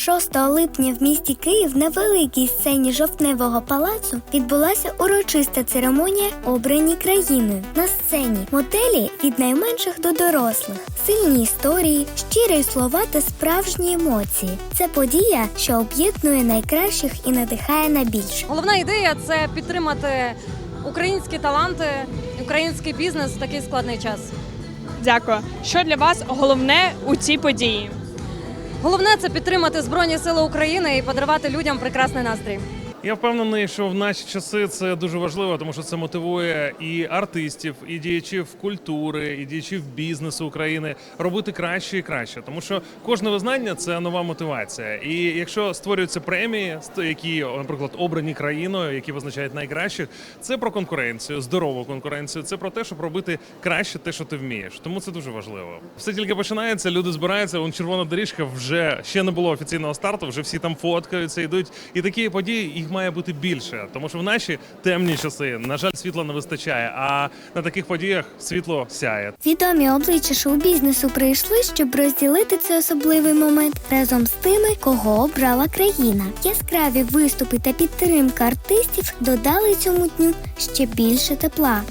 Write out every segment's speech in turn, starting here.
6 липня в місті Київ на великій сцені жовтневого палацу відбулася урочиста церемонія обрані країною. На сцені моделі від найменших до дорослих, сильні історії, щирі слова та справжні емоції. Це подія, що об'єднує найкращих і надихає на більше. Головна ідея це підтримати українські таланти, український бізнес в такий складний час. Дякую. Що для вас головне у цій події? Головне це підтримати Збройні Сили України і подарувати людям прекрасний настрій. Я впевнений, що в наші часи це дуже важливо, тому що це мотивує і артистів, і діячів культури, і діячів бізнесу України робити краще і краще. Тому що кожне визнання це нова мотивація. І якщо створюються премії, які, наприклад, обрані країною, які визначають найкращих, це про конкуренцію, здорову конкуренцію. Це про те, щоб робити краще те, що ти вмієш. Тому це дуже важливо. Все тільки починається, люди збираються. Вон червона доріжка вже ще не було офіційного старту. Вже всі там фоткаються, йдуть. І такі події їх має бути більше, тому що в наші темні часи, на жаль, світла не вистачає. А на таких подіях світло сяє. Відомі обличчя шоу-бізнесу прийшли, щоб розділити цей особливий момент разом з тими, кого обрала країна. Яскраві виступи та підтримка артистів додали цьому дню ще більше тепла.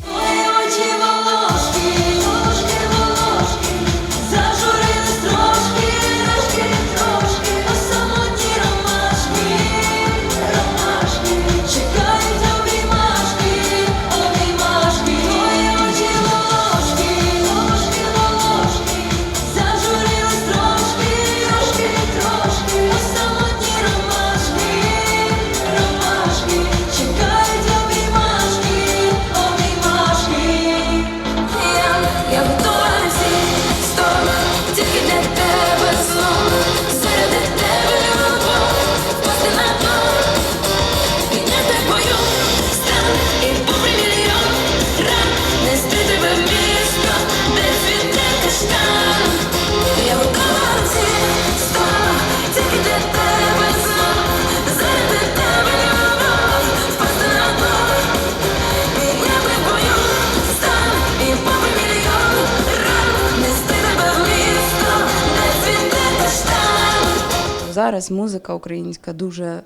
Зараз музика українська дуже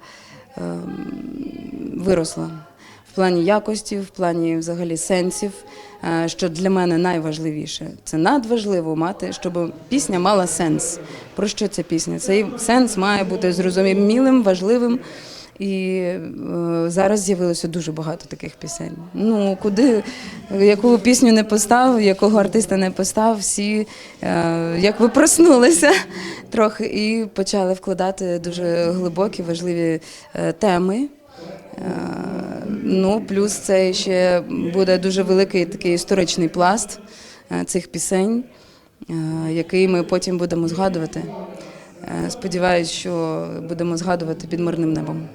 ем, виросла в плані якості, в плані взагалі сенсів. Е, Що для мене найважливіше, це надважливо мати, щоб пісня мала сенс. Про що ця пісня? Цей сенс має бути зрозумілим, важливим. І е, зараз з'явилося дуже багато таких пісень. Ну куди яку пісню не постав, якого артиста не постав, всі е, як ви проснулися трохи і почали вкладати дуже глибокі, важливі е, теми. Ну, плюс це ще буде дуже великий такий історичний пласт цих пісень, який ми потім будемо згадувати. Е, Сподіваюсь, що будемо згадувати під мирним небом.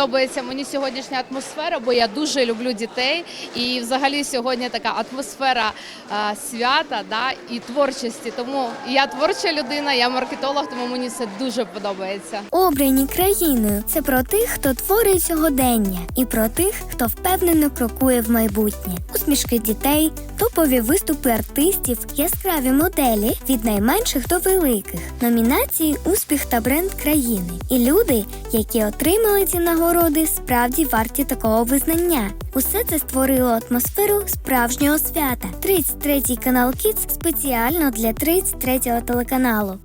Подобається мені сьогоднішня атмосфера, бо я дуже люблю дітей. І взагалі сьогодні така атмосфера а, свята да, і творчості. Тому я творча людина, я маркетолог, тому мені це дуже подобається. Обрані країною це про тих, хто творить сьогодення, і про тих, хто впевнено крокує в майбутнє. Усмішки дітей, топові виступи артистів, яскраві моделі від найменших до великих, номінації Успіх та бренд країни. І люди, які отримали ці нагороди, справді варті такого визнання. Усе це створило атмосферу справжнього свята. 33-й канал Kids спеціально для 33-го телеканалу.